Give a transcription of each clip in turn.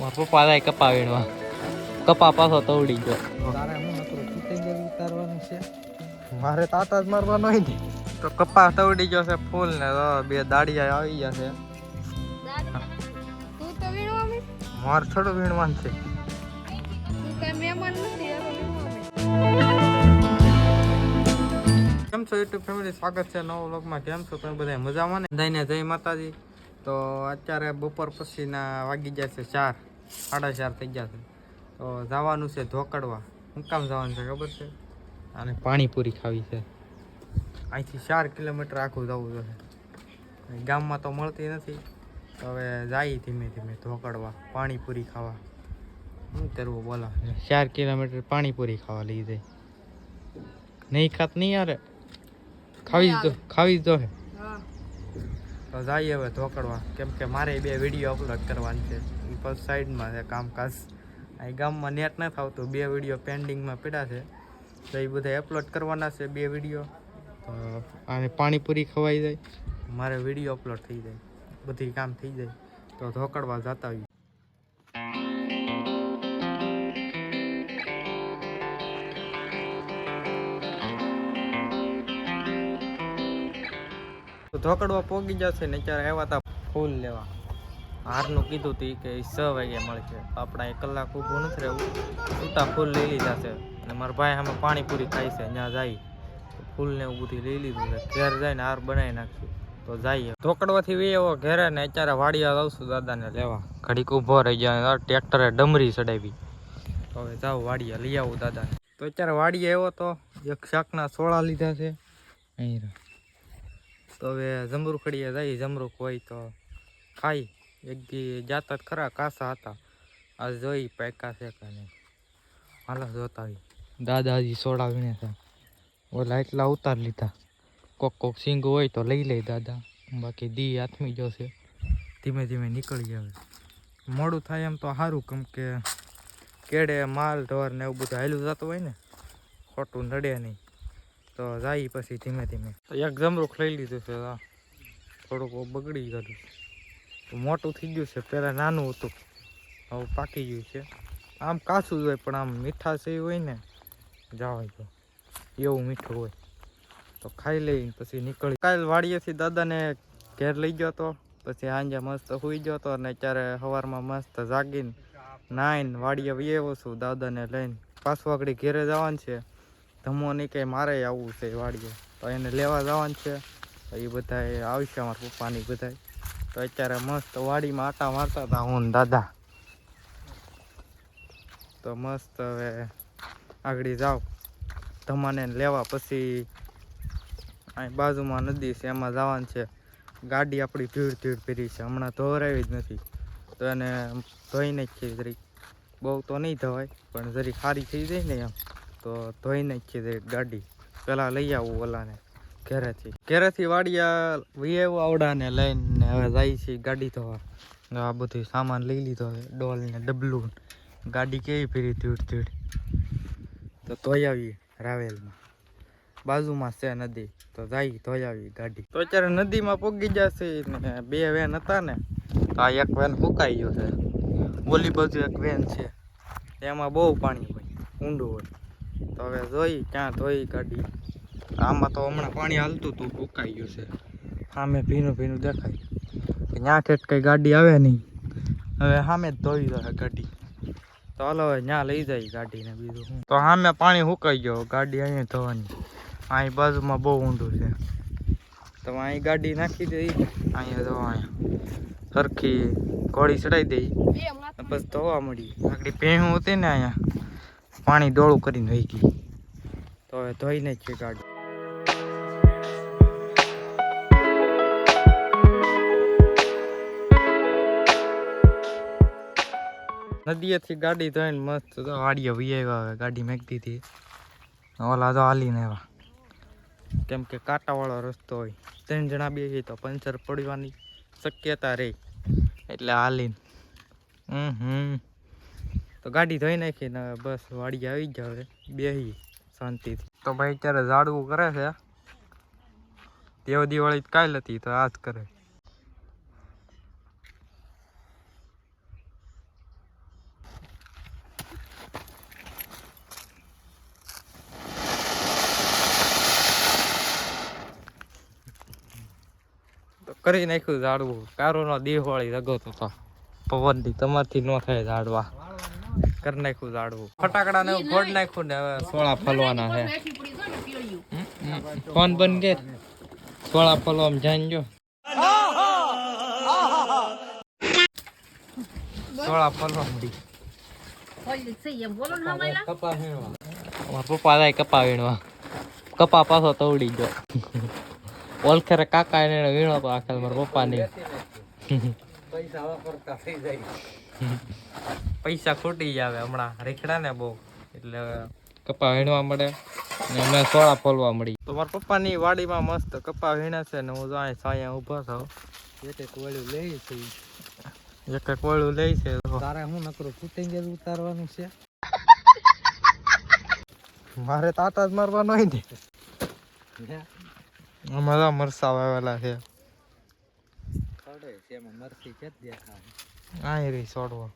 મારા પપ્પા જાય કપા વીણવા કપા પાછો તો ઉડી ગયો. તારે હું નકરું ચિતંગર ઉતારવાનું છે? મારે તાતા જ મારવાનો હોય ને. તો કપાસ તવડી ગયો છે ફૂલ ને તો બે દાડિયા આવી ગયા છે. તું તો વીણવા મે મારે થોડું વીણવાનું છે. તું કઈ મહેમાન નથી હવે કેમ છો યુટ્યુબ ફેમિલી સ્વાગત છે નવો વ્લોગમાં. કેમ છો તમે બધા મજામાં ને? જઈને જય માતાજી. તો અત્યારે બપોર પછીના વાગી જાય છે ચાર. સાડા ચાર થઈ ગયા છે. તો જવાનું છે ધોકડવા. શું કામ જવાનું છે ખબર છે? અને પાણીપુરી ખાવી છે. અહીંથી ચાર કિલોમીટર આખું જવું જોશે ગામમાં તો મળતી નથી. તો હવે જાય ધીમે ધીમે ધોકડવા પાણીપુરી ખાવા. શું કરવું બોલો? ચાર કિલોમીટર પાણીપુરી ખાવા લઈ જાય. નહીં ખાત નહીં યાર. ખાવી જ દો ખાવી જ દો હે. હા. તો જઈએ હવે ધોકડવા કેમ કે મારે બે વીડિયો અપલોડ કરવાની છે. એ સાઈડમાં છે કામકાજ. અહીં ગામમાં નેટ નથી આવતું. બે વીડિયો પેન્ડિંગમાં પડ્યા છે. તો એ બધા અપલોડ કરવાના છે બે વીડિયો તો આને પાણીપુરી ખવાઈ જાય. મારે વીડિયો અપલોડ થઈ જાય. બધી કામ થઈ જાય. તો ધોકડવા જતા આવીએ. તો ધોકડવા પોગી જશે ને અત્યારે આવ્યા હતા ફૂલ લેવા. હારનું કીધું હતું કે છ વાગે મળશે. આપણા એક કલાક ઊભું નથી રહેવું. સૂતા ફૂલ લઈ લીધા છે. અને મારા ભાઈ સામે પાણીપુરી ખાય છે ત્યાં જાય. ફૂલ ને એવું બધું લઈ લીધું છે. ઘેર જઈને હાર બનાવી નાખશું. તો જઈએ ધોકડવાથી વે એવો ઘેરે ને અત્યારે વાડિયા આવશું દાદાને લેવા. ઘડીક ઊભો રહી જાય ટ્રેક્ટરે ડમરી ચડાવી. તો હવે જાઓ વાડિયા લઈ આવું દાદાને. તો અત્યારે વાડિયા એવો તો એક શાકના સોળા લીધા છે. અહીં. તો હવે જમરૂખડીએ જઈ જમરૂખ હોય તો ખાઈ. એક દી જાતા જ ખરા, કાસા હતા. આજ જોઈ પાકા છે કે નહીં. હાલો જોતા આવી દાદાજી સોડા વીણે છે. ઓલા એટલા ઉતાર લીધા. કોક કોક સિંગ હોય તો લઈ લે દાદા. બાકી દી આથમી જશે ધીમે ધીમે નીકળી આવે મોડું થાય એમ તો સારું કેમ કે કેડે માલ, ઢોર ને એવું બધું હાલ્યું જતું હોય ને, ખોટું નડે નહીં. તો જાય પછી ધીમે ધીમે. તો એક જમરૂખ લઈ લીધું છે. થોડુંક બગડી ગયું તો મોટું થઈ ગયું છે, પહેલાં નાનું હતું. હવે પાકી ગયું છે. આમ કાચું જ હોય, પણ આમ મીઠાશ એ હોય ને જવા જો એવું મીઠું હોય. તો ખાઈ લઈને પછી નીકળી. કાલ વાડીએથી દાદાને ઘેર લઈ ગયો તો, પછી સાંજે મસ્ત સુઈ ગયો તો, અને અત્યારે સવારમાં મસ્ત જાગીને નાઈને વાડીએ આવ્યો છું દાદાને લઈને. પાછું આગળ ઘેરે જવાનું છે. ધમો નહીં કે મારે આવવું છે વાડીએ. તો એને લેવા જવાનું છે. તો એ બધા આવશે અમારા પપ્પાની બધા તો અત્યારે મસ્ત વાડીમાં આટા મારતા હતા હું દાદા. તો મસ્ત હવે આગળ જાઓ. ધમાને લેવા પછી અહીં બાજુમાં નદી છે, એમાં જવાનું છે. ગાડી આપણી ભીડ ધીડ ફેરી છે. હમણાં ધોરાવી જ નથી. તો એને ધોઈને જ છે જરીક. બહુ તો નહીં ધવાય, પણ જરીક સારી થઈ જાય ને એમ. તો ધોઈને જ છે ગાડી. પેલા લઈ આવું ઓલાને ઘેરેથી. ઘેરેથી વાડિયા વિયેવ આવડાને લઈને હવે જાય છે ગાડી ધોવા. આ બધું સામાન લઈ લીધો હવે ડોલ ને ડબલું ગાડી કેવી ફેરી ધીડ ધીડ તો ધોઈ આવીએ રાવેલમાં બાજુમાં છે નદી, તો જાય ધોઈ આવી ગાડી. તો અત્યારે નદીમાં પોગી જશે ને બે વેન હતા ને, તો આ એક વેન ફૂંકાઈ ગયો છે. ઓલી બાજુ એક વેન છે. એમાં બહુ પાણી હોય, ઊંડું હોય. તો હવે જોઈ ક્યાં ધોઈ ગાડી આમાં તો હમણાં પાણી હાલતું હતું ફૂંકાઈ ગયું છે. સામે ભીનું ભીનું દેખાય. ત્યાં ઠેઠ કઈ ગાડી આવે નહીં. હવે સામે જ ધોઈ દો ગાડી. તો હાલો હવે ત્યાં લઈ જાય ગાડીને બીજું તો સામે પાણી સુકાઈ ગયો ગાડી અહીંયા ધોવાની. અહીં બાજુમાં બહુ ઊંડું છે. તો અહીં ગાડી નાખી દઈ અહીંયા ધોવા અહીંયા. સરખી ઘોડી ચડાવી દઈ બે માથ ને પછી ધોવા મળી આગળ ભેહું હતી ને અહીંયા. પાણી ડોળું કરીને વહી ગઈ તો હવે ધોઈને જ છે ગાડી. નદીએથી ગાડી ધોઈને મસ્ત તો વાડીએ હવે, ગાડી મેકતી હતી. ઓલા તો હાલીને આવ્યા. કેમ કે કાંટાવાળો રસ્તો હોય. ત્રણ જણા બે તો પંચર પડવાની શક્યતા રહી. એટલે હાલીને. હમ હમ. તો ગાડી ધોઈ નાખી ને બસ વાડી આવી ગયા હવે. બેહી શાંતિથી. તો ભાઈ અત્યારે ઝાડવું કરે છે. દેવ દિવાળી કાલ હતી તો આ જ કરે કરી નાખ્યું ઝાડવું. કારોનો દેહવાળી રગો તો. પવનથી તમારથી ન થાય ઝાડવા. કરી નાખ્યું ઝાડવું ફટાકડા ને ફોડ નાખ્યું ને હવે સોળા ફલવાના છે. ફોન બંધ કે સોળા ફલવા જાણજો સોળા ફલવા પપ્પા જાય કપા વીણવા. કપા પાછો તવડી ગયો. ઓલખેરે કાકા એને વીણો તો આખે મારા પપ્પા ની પૈસા ખૂટી જાવે હમણાં. રેખડા ને બહુ. એટલે કપા વીણવા મળે ને મેં સોળા ફોલવા મળી. તો મારા પપ્પાની વાડીમાં મસ્ત કપા વીણે છે ને હું તો અહીં સાયા ઊભો થાવ એક એક વળ્યું લઈ છે. એક એક વળ્યું લે છે. તારે હું નકરું ફૂટિંગ જ ઉતારવાનું છે? મારે તાતા જ મારવાનો હોય ને. અમારા તો મરસા વાવેલા છે. ખડે છે એમાં મરસી કે દેખાય? આ રહી છોડવો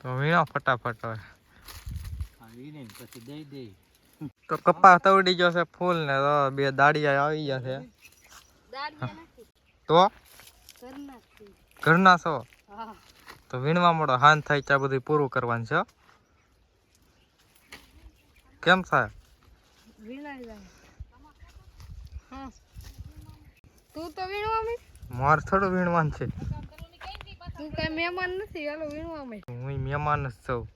તો વીણો ફટાફટ હવે. પછી દઈ દઈ તો કપા તવડી ગયો છે ફૂલ ને તો બે દાડિયા આવી ગયા છે. તો? ઘરના છે. ઘરના છો? તો વીણવા મળો હાન થાય ત્યાં બધું પૂરું કરવાનું છે. કેમ થાય? વીણાઈ જાય. હા. તું તો વીણવા માંડ. મારે થોડું વીણવાનું છે. કઈ મહેમાન નથી હાલો વીણવા. હું મહેમાન જ છું.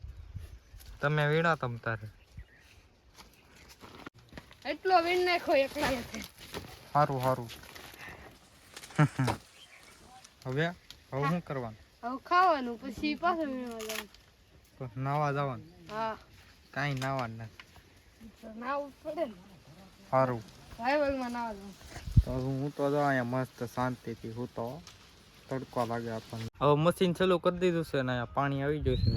તમે વીણો તમ તારે. એટલો વીણ નાખો એકલા. સારું સારું હવે હવે શું કરવાનું? હવે ખાવાનું પછી પાછું વીણવા જવાનું. નાવા જવાનું? હા. કાંઈ નાવાનું નથી. નાવું પડે ને. સારું ભાઈ ભાગમાં નાવા જવાનું. તો હું તો જાઉં અહીંયા મસ્ત શાંતિથી હું તો તડકો લાગે આપણને. હવે મશીન ચાલુ કરી દીધું છે ને પાણી આવી ગયું છે.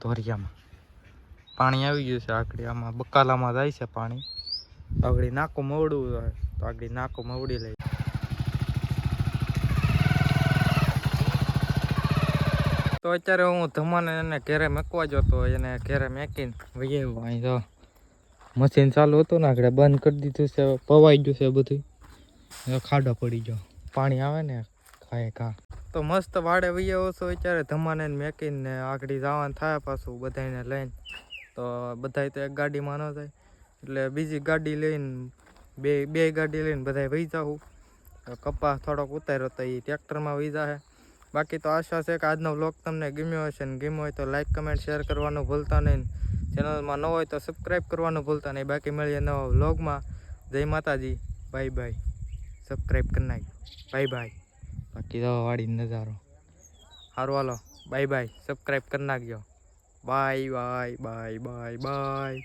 ધોરિયામાં પાણી આવી ગયું છે આકડી આમાં બકાલામાં જાય છે પાણી. આગળ નાકું મવડવું હોય તો આગળ નાકું મવડી લઈ તો અત્યારે હું ધમાને એને ઘેરે મેકવા જતો એને ઘેરે મેકીને વહી આવ્યો. અહીં તો મશીન ચાલુ હતું ને આગળ બંધ કરી દીધું છે પવાઈ ગયું છે બધું. ખાડો પડી ગયો. પાણી આવે ને ખાય કા. તો મસ્ત વાડે વૈયો છો અત્યારે ધમાને મેકીને આગળ જવાનું થાય પાછું બધાને લઈને. તો બધાય તો એક ગાડીમાં ન થાય એટલે બીજી ગાડી લઈને, બે બે ગાડી લઈને બધાય વહી જાઉં કપા થોડોક ઉતાર્યો તો એ ટ્રેક્ટરમાં વહી જાય બાકી તો આશા છે કે આજનો વ્લોગ તમને ગમ્યો હશે ને ગમ્યો હોય તો લાઇક કમેન્ટ, શેર કરવાનું ભૂલતા નહીં. ચેનલમાં ન હોય તો સબસ્ક્રાઈબ કરવાનું ભૂલતા નહીં. બાકી મળીએ નવા વ્લોગમાં. જય માતાજી. Bye bye. સબસ્ક્રાઈબ કરી નાખ બાય બાય. બાકી તો વાળી નજારો સારું હાલો. Bye bye. સબસ્ક્રાઈબ કરી નાખજો. Bye bye bye bye bye.